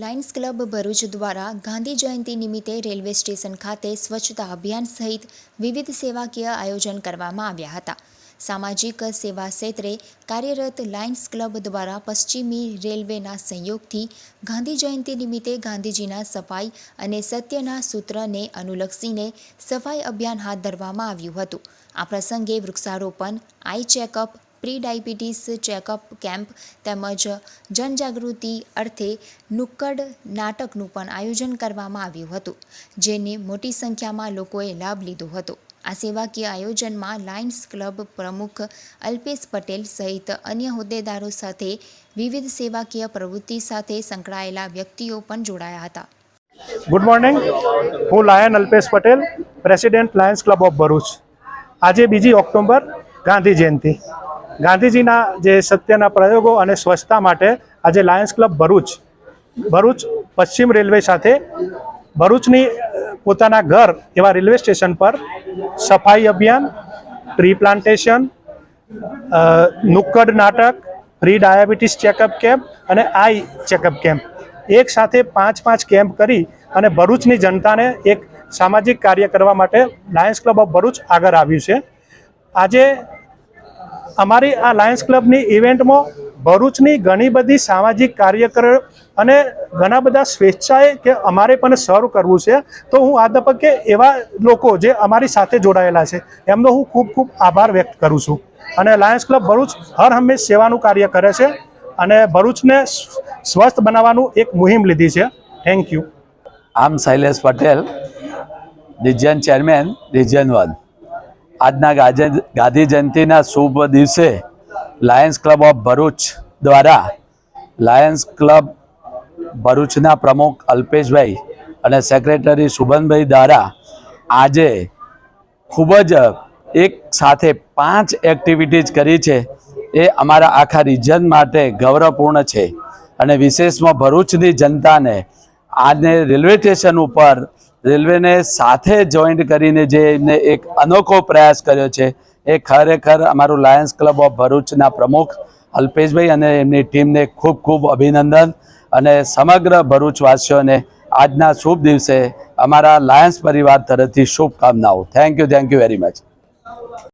Lions club Bharuch દ્વારા ગાંધી જયંતિ નિમિત્તે railway station ખાતે સ્વચ્છતા અભિયાન સહિત વિવિધ સેવાકીય આયોજન કરવામાં આવ્યા હતા. સામાજિક સેવા ક્ષેત્રે કાર્યરત લાયન્સ ક્લબ દ્વારા પશ્ચિમી રેલવેના સહયોગથી ગાંધી જયંતિ નિમિત્તે ગાંધીજીના સફાઈ અને સત્યના સૂત્રને અનુલક્ષીને સફાઈ અભિયાન હાથ ધરવામાં આવ્યું હતું. આ પ્રસંગે વૃક્ષારોપણ, eye checkup pre diabetes checkup camp તેમજ જનજાગૃતિ અર્થે નુક્કડ નાટકનું પણ આયોજન કરવામાં આવ્યું હતું, જેને મોટી સંખ્યામાં લોકોએ લાભ લીધો હતો. આ સેવાકીય આયોજનમાં લાયન્સ ક્લબ પ્રમુખ અલ્પેશ પટેલ સહિત અન્ય હોદ્દેદારો સાથે વિવિધ સેવાકીય પ્રવૃત્તિ સાથે સંકળાયેલા વ્યક્તિઓ પણ જોડાયા હતા. ગુડ મોર્નિંગ હું lion Alpesh Patel president Lions Club of Bharuch આજે બીજી ઓક્ટોબર ગાંધી જયંતિ. ગાંધીજીના જે સત્યના પ્રયોગો અને સ્વચ્છતા માટે આજે લાયન્સ ક્લબ ભરૂચ ભરૂચ પશ્ચિમ રેલવે સાથે ભરૂચની પોતાના ઘર એવા રેલવે સ્ટેશન પર સફાઈ અભિયાન, ટ્રી પ્લાન્ટેશન નુક્કડ નાટક ફ્રી ડાયાબિટીસ ચેકઅપ કેમ્પ અને આઈ ચેકઅપ કેમ્પ. એક સાથે પાંચ પાંચ કેમ્પ કરી અને ભરૂચની જનતાને એક સામાજિક કાર્ય કરવા માટે લાયન્સ ક્લબ ઓફ ભરૂચ આગળ આવ્યું છે. આજે અમારી આ લાયન્સ ક્લબની ઇવેન્ટમાં ભરૂચની ઘણી બધી સામાજિક કાર્યકર અને ઘણા બધા સ્વેચ્છાએ કે અમારે પણ સર્વ કરવું છે. તો હું આ તબક્કે એવા લોકો જે અમારી સાથે જોડાયેલા છે, એમનો હું ખૂબ ખૂબ આભાર વ્યક્ત કરું છું. અને લાયન્સ ક્લબ ભરૂચ હર હંમેશ સેવાનું કાર્ય કરે છે અને ભરૂચને સ્વસ્થ બનાવવાનું એક મુહિમ લીધી છે. થેન્ક યુ આમ Shailesh Patel region chairman region one આજના ગાંધી જયંતિના શુભ દિવસે લાયન્સ ક્લબ ઓફ ભરૂચ દ્વારા લાયન્સ ક્લબ ભરૂચના પ્રમુખ અલ્પેશભાઈ અને સેક્રેટરી સુબનભાઈ દ્વારા આજે ખૂબ જ એક સાથે પાંચ એક્ટિવિટીઝ કરી છે. એ અમારા આખા રિજન માટે ગૌરવપૂર્ણ છે. અને વિશેષમાં ભરૂચની જનતાને આને રેલવે સ્ટેશન ઉપર રેલવેને સાથે જોઈન્ટ કરીને જે એમને એક અનોખો પ્રયાસ કર્યો છે, એ ખરેખર અમારું લાયન્સ ક્લબ ઓફ ભરૂચના પ્રમુખ અલ્પેશભાઈ અને એમની ટીમને ખૂબ ખૂબ અભિનંદન અને સમગ્ર ભરૂચવાસીઓને આજના શુભ દિવસે અમારા લાયન્સ પરિવાર તરફથી શુભકામનાઓ. Thank you thank you very much